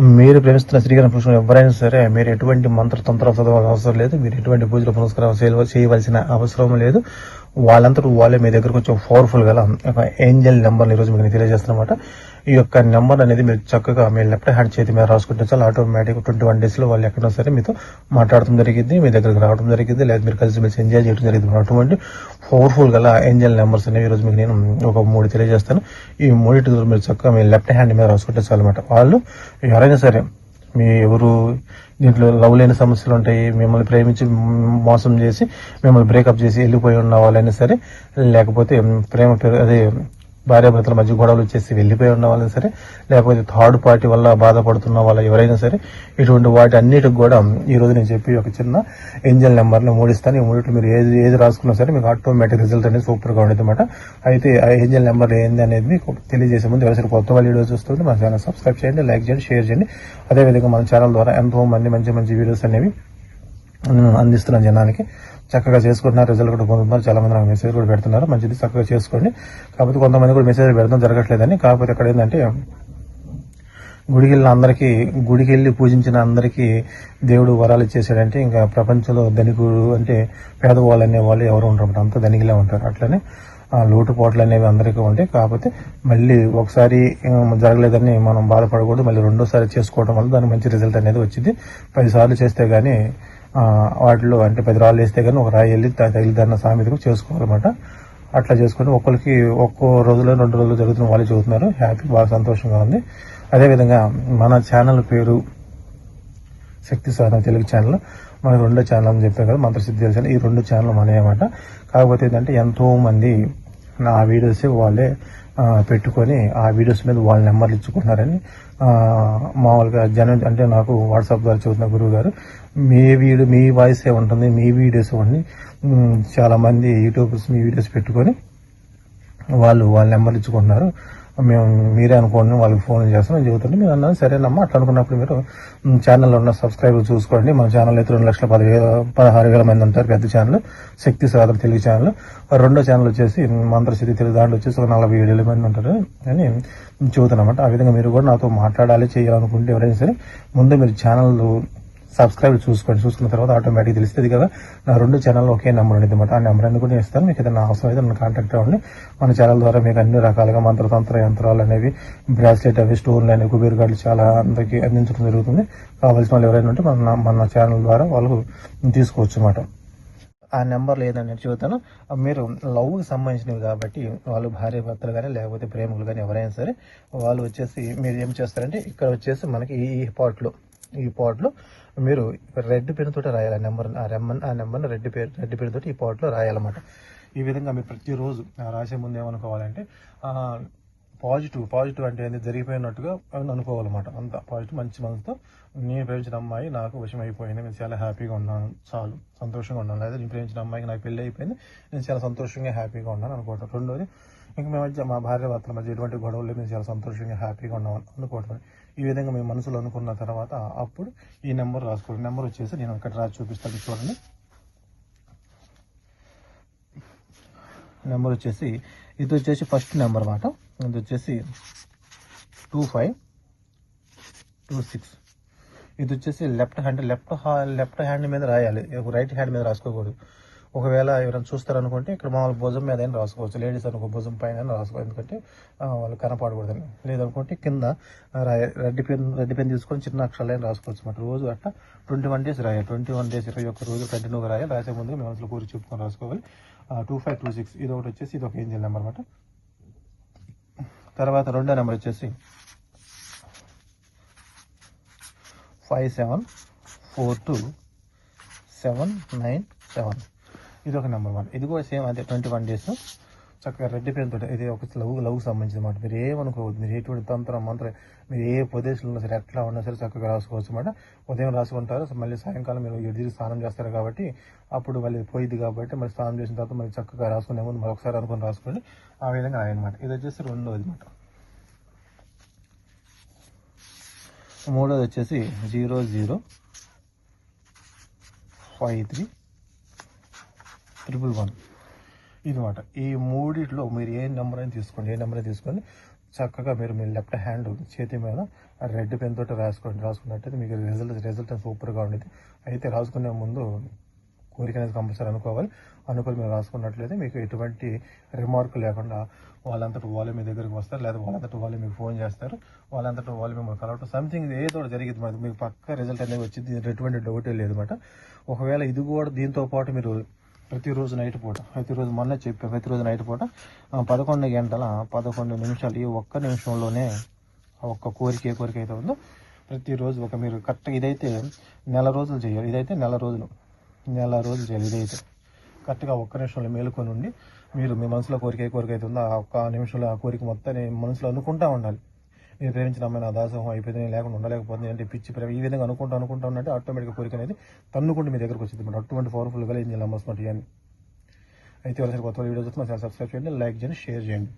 మీరు ప్రేమిస్తున్న శ్రీకరణ పురుషులు ఎవరైనా సరే మీరు ఎటువంటి మంత్రతంత్ర చదవాల్సిన అవసరం లేదు మీరు ఎటువంటి పూజలు పునస్కారం చేయవలసిన అవసరం లేదు. వాళ్ళంతటా వాళ్ళే మీ దగ్గరకు వచ్చి పవర్ఫుల్ గల ఒక ఏంజల్ నెంబర్ ఈరోజు రోజు మీకు తెలియజేస్తున్నమాట. ఈ యొక్క నెంబర్ అనేది మీరు చక్కగా మీ లెఫ్ట్ హ్యాండ్ చేతి మీద రాసుకుంటే చాలా ఆటోమేటిక్ ట్వంటీ వన్ డేస్లో వాళ్ళు ఎక్కడో సరే మీతో మాట్లాడటం జరిగింది మీ దగ్గరకు రావడం జరిగింది లేదా మీరు కలిసి మెలిసి ఎంజాయ్ చేయడం జరిగింది. అటువంటి పవర్ఫుల్ గల ఏంజల్ నెంబర్స్ అనేవి ఈ రోజు మీకు నేను ఒక మూడు తెలియజేస్తాను. ఈ మూడింటి మీరు చక్కగా మీ లెఫ్ట్ హ్యాండ్ మీద రాసుకుంటే చాలు అనమాట వాళ్ళు ఎవరైనా సరే మీ ఎవరు దీంట్లో లవ్ లేని సమస్యలు ఉంటాయి మిమ్మల్ని ప్రేమించి మోసం చేసి మిమ్మల్ని బ్రేకప్ చేసి వెళ్ళిపోయి ఉన్న వాళ్ళైనా సరే లేకపోతే ప్రేమ అదే భార్యాభర్తల మధ్య గొడవలు వచ్చేసి వెళ్ళిపోయి ఉన్న వాళ్ళని సరే లేకపోతే థర్డ్ పార్టీ వల్ల బాధపడుతున్న వాళ్ళు ఎవరైనా సరే ఇటువంటి వాటి అన్నిటికి కూడా ఈ రోజు నేను చెప్పి ఒక చిన్న ఏంజల్ నెంబర్ని మూడిస్తాను. ఈ మూడిట్లో మీరు ఏది ఏది రాసుకున్నా సరే మీకు ఆటోమేటిక్ రిజల్ట్ అనేది సూపర్గా ఉండేది అనమాట అయితే ఆ ఏంజల్ నెంబర్ ఏంది అనేది మీకు తెలియజేసే ముందు ఎవరైనా కొత్త వాళ్ళు వీడియోస్ చూస్తుంటే మన ఛానల్ సబ్స్క్రైబ్ చేయండి లైక్ చేయండి షేర్ చేయండి. అదేవిధంగా మన ఛానల్ ద్వారా ఎంతో మంది మంచి మంచి వీడియోస్ అనేవి ఉమ్, అందిస్తున్నాం జనానికి చక్కగా చేసుకుంటున్నారు రిజల్ట్ కూడా పొందుతున్నారు. చాలా మంది నాకు మెసేజ్ కూడా పెడుతున్నారు. మంచిది చక్కగా చేసుకోండి. కాకపోతే కొంతమంది కూడా మెసేజ్ పెడతాం జరగట్లేదని. కాకపోతే ఇక్కడ ఏంటంటే గుడికి వెళ్ళిన అందరికీ గుడికి వెళ్ళి పూజించిన అందరికీ దేవుడు వరాలు ఇచ్చేసాడంటే ఇంకా ప్రపంచంలో ధనికుడు అంటే పేదవాళ్ళు అనే వాళ్ళు ఎవరు ఉండరు. అంతా ధనికిలే ఉంటారు. అట్లనే ఆ లోటుపాట్లు అనేవి అందరికీ ఉంటాయి. కాకపోతే మళ్ళీ ఒకసారి జరగలేదని మనం బాధపడకూడదు. మళ్ళీ రెండోసారి చేసుకోవడం వల్ల దానికి మంచి రిజల్ట్ అనేది వచ్చింది. పదిసార్లు చేస్తే కానీ వాటిలో అంటే పది రాళ్ళు వేస్తే కానీ ఒక రాయి వెళ్ళి తగిలిదన్న సామెతకు చేసుకోవాలన్నమాట. అట్లా చేసుకుని ఒక్కరికి ఒక్కో రోజులో రెండు రోజులు జరుగుతున్న వాళ్ళు చదువుతున్నారు. హ్యాపీ బాగా సంతోషంగా ఉంది. అదేవిధంగా మన ఛానల్ పేరు శక్తి సాధన తెలుగు ఛానల్. మన రెండో ఛానల్ అని చెప్పాను కదా మంత్రసిద్ధి ఛానల్. ఈ రెండు ఛానల్ మనయమాట కాకపోతే ఏంటంటే ఎంతో మంది నా వీడియోస్ వాళ్ళే పెట్టుకొని ఆ వీడియోస్ మీద వాళ్ళ నెంబర్లు ఇచ్చుకుంటున్నారని మామూలుగా జనం అంటే నాకు వాట్సాప్ ద్వారా చదువుతున్న గురువు గారు మీ వీడియో మీ వాయిస్ ఏ ఉంటుంది మీ వీడియోస్ ఇవ్వండి చాలామంది యూట్యూబర్స్ మీ వీడియోస్ పెట్టుకొని వాళ్ళు వాళ్ళ నెంబర్ ఇచ్చుకుంటున్నారు. మేము మీరే అనుకోండి వాళ్ళకి ఫోన్ చేస్తాం చెబుతుంటే మీరు అన్నారు సరేనమ్మా అట్లా అనుకున్నప్పుడు మీరు ఛానల్లో ఉన్న సబ్స్క్రైబర్ చూసుకోండి. మన ఛానల్ అయితే రెండు లక్షల పదివేల పదహారు వేల మంది ఉంటారు పెద్ద ఛానల్. శక్తి సాధన తెలుగు ఛానల్. రెండో ఛానల్ వచ్చేసి మంత్రశక్తి తెలుగు దాంట్లో వచ్చేసి ఒక నలభై ఏడు వేల మంది ఉంటారు. అని చెబుతున్నమాట ఆ విధంగా మీరు కూడా నాతో మాట్లాడాలి చేయాలనుకుంటే ఎవరైనా సరే ముందు మీరు ఛానల్ సబ్స్క్రైబ్ చూసుకోండి చూసుకున్న తర్వాత ఆటోమేటిక్ తెలుస్తుంది కదా. నా రెండు ఛానల్ ఒకే నెంబర్ ఉండేది అనమాట. ఆ నెంబర్ ఎందుకు నేను ఇస్తాను? మీకు ఏదైనా అవసరం అయితే నన్ను కాంటాక్ట్ అవ్వండి. మన ఛానల్ ద్వారా మీకు అన్ని రకాలుగా మంత్రతంత్ర యంత్రాలు అనేవి బ్రాస్లెట్ అవి స్టోన్లు అనేవి కుబేర్ కార్డులు చాలా అందరికీ అందించడం జరుగుతుంది. కావాల్సిన వాళ్ళు ఎవరైనా ఉంటే మన మన ఛానల్ ద్వారా వాళ్ళు తీసుకోవచ్చు అన్నమాట. ఆ నెంబర్లు ఏదని చెబుతాను. మీరు లవ్కి సంబంధించినవి కాబట్టి వాళ్ళు భార్య భర్తలు కానీ లేకపోతే ప్రేమికులు కానీ ఎవరైనా సరే వాళ్ళు వచ్చేసి మీరు ఏం చేస్తారంటే ఇక్కడ వచ్చేసి మనకి ఈ పాట్లు ఈ పాడ్లో మీరు రెడ్ పెన్ తోటి రాయాలి. ఆ నెంబర్ ఆ రెమ్మన్ ఆ నెంబర్ని రెడ్ పేరు రెడ్ పెన్ తోటి ఈ పాడ్లో రాయాలన్నమాట. ఈ విధంగా మీరు ప్రతిరోజు రాసే ముందు ఏమనుకోవాలంటే పాజిటివ్ పాజిటివ్ అంటే ఏంది? జరిగిపోయినట్టుగా అనుకోవాలన్నమాట. అంత పాజిటివ్ మంచి మనసుతో నేను ప్రేమించిన అమ్మాయి నాకు విషయం అయిపోయింది నేను చాలా హ్యాపీగా ఉన్నాను. చాలు. సంతోషంగా ఉన్నాను. లేదా నేను ప్రేమించిన అమ్మాయికి నాకు పెళ్ళి అయిపోయింది. నేను చాలా సంతోషంగా హ్యాపీగా ఉన్నాను అనుకోవటం రెండోది ఇంకా మేము మధ్య మా భార్య భర్తల మధ్య ఎటువంటి గొడవలు మేము చాలా సంతోషంగా హ్యాపీగా ఉన్నామని అనుకోవటం ఈ విధంగా మేము మనసులో అనుకున్న తర్వాత అప్పుడు ఈ నెంబర్ రాసుకోండి. నెంబర్ వచ్చేసి నేను ఇక్కడ రాసి చూపిస్తాను చూడండి. నెంబర్ వచ్చేసి ఇది వచ్చేసి ఫస్ట్ నెంబర్ అన్నమాట ఇది వచ్చేసి టూ ఫైవ్ టూ సిక్స్. ఇది వచ్చేసి left hand left left hand మీద రాయాలి. రైట్ హ్యాండ్ మీద రాసుకోకూడదు. ఒకవేళ ఎవరైనా చూస్తారనుకుంటే ఇక్కడ మామూలు భుజం మీద అయినా రాసుకోవచ్చు. లేడీస్ అనుకో భుజం పైన అయినా రాసుకోవచ్చు. ఎందుకంటే వాళ్ళు కనపడకూడదని. లేదనుకుంటే కింద రాయ పెన్ రెడ్డి పెన్ తీసుకొని చిన్న అక్షరాలు అయినా రాసుకోవచ్చు అన్నమాట. రోజు అట్లా ట్వంటీ వన్ డేస్ రాయాలి. ట్వంటీ వన్ డేస్ ఇరవై ఒక్క రోజు కంటిన్యూగా రాయాలి. రాసే ముందు మీ మనసులో కూర్చు చెప్పుకొని రాసుకోవాలి. టూ ఫైవ్ టూ సిక్స్ ఇది ఒకటి వచ్చేసి ఇది ఒక ఏంజిల్ నెంబర్ అనమాట తర్వాత రెండో నెంబర్ వచ్చేసి five seven four two seven nine seven. ఇది ఒక నెంబర్ వన్ ఇది కూడా సేమ్ అదే ట్వంటీ వన్ డేస్ చక్కగా రెడ్డి పెన్ తోటి ఇది ఒక లవ్ లవ్ సంబంధించిన అనమాట మీరు ఏమనుకోవద్దు మీరు ఎటువంటి తంత్రం మంత్రం మీరు ఏ ప్రదేశంలో ఉన్నా సరే ఎట్లా ఉన్నా సరే చక్కగా రాసుకోవచ్చు అనమాట ఉదయం రాసుకుంటారు మళ్ళీ సాయంకాలం మీరు ఎదురు స్నానం చేస్తారు కాబట్టి అప్పుడు మళ్ళీ పోయిద్ది కాబట్టి మళ్ళీ స్నానం చేసిన తర్వాత మళ్ళీ చక్కగా రాసుకునే ముందు మరొకసారి అనుకుని రాసుకోండి. ఆ విధంగా రాయనమాట ఇది వచ్చేసి రెండోది అనమాట మూడోది వచ్చేసి zero zero five three triple one ఇదన్నమాట. ఈ మూడిట్లో మీరు ఏ నెంబర్ అయినా తీసుకోండి ఏ నెంబర్ అయినా తీసుకోండి. చక్కగా మీరు మీ లెఫ్ట్ హ్యాండ్ చేతి మీద రెడ్ పెన్ తోటి రాసుకోండి. రాసుకున్నట్టయితే మీకు రిజల్ట్ రిజల్ట్ సూపర్గా ఉండేది. అయితే రాసుకునే ముందు కోరిక అనేది కంపల్సరీ అనుకోవాలి. అనుకుని మీరు రాసుకున్నట్లయితే మీకు ఎటువంటి రిమార్క్ లేకుండా వాళ్ళంతటి వాళ్ళే మీ దగ్గరికి వస్తారు. లేదా వాళ్ళంతటి వాళ్ళే మీకు ఫోన్ చేస్తారు. వాళ్ళంతటి వాళ్ళు మిమ్మల్ని కలవటం. సంథింగ్ ఏదో జరిగింది మరి మీకు పక్క రిజల్ట్ అనేది వచ్చింది. ఎటువంటి డౌటే లేదు అనమాట ఒకవేళ ఇది కూడా దీంతో పాటు మీరు ప్రతిరోజు నైట్ పూట ప్రతిరోజు మొన్న చెప్పా ప్రతిరోజు నైట్ పూట పదకొండు గంటల పదకొండు నిమిషాలు ఈ ఒక్క నిమిషంలోనే ఆ ఒక్క కోరిక ఏ కోరిక అయితే ఉందో ప్రతిరోజు ఒక మీరు కరెక్ట్గా ఇదైతే నెల రోజులు చేయాలి. ఇదైతే నెల రోజులు. నెల రోజులు చేయాలి ఇదైతే. కరెక్ట్గా ఒక్క నిమిషంలో మేలుకొని ఉండి మీరు మీ మనసులో కోరిక ఏ కోరిక అయితే ఉందో ఆ ఒక్క నిమిషంలో ఆ కోరిక మొత్తాన్ని మనసులో అనుకుంటా ఉండాలి. మీరు ప్రేమించిన అమ్మాయి నా దాసోహం అయిపోయింది నేను లేకుండా ఉండలేకపోతుంది అంటే పిచ్చి ప్రేమ. ఈ విధంగా అనుకుంటూ అనుకుంటా ఉన్నట్టు ఆటోమేటిక్గా కోరిక అనేది తన్నుకుంటూ మీ దగ్గరకు వచ్చింది అటువంటి పవర్ఫుల్గా ఏం చేయాలి నమ్మస్ ఇవన్నీ అయితే వాళ్ళ కొత్త వీడియో చూస్తే మా సబ్స్క్రైబ్ చేయండి లైక్ చేయండి షేర్ చేయండి.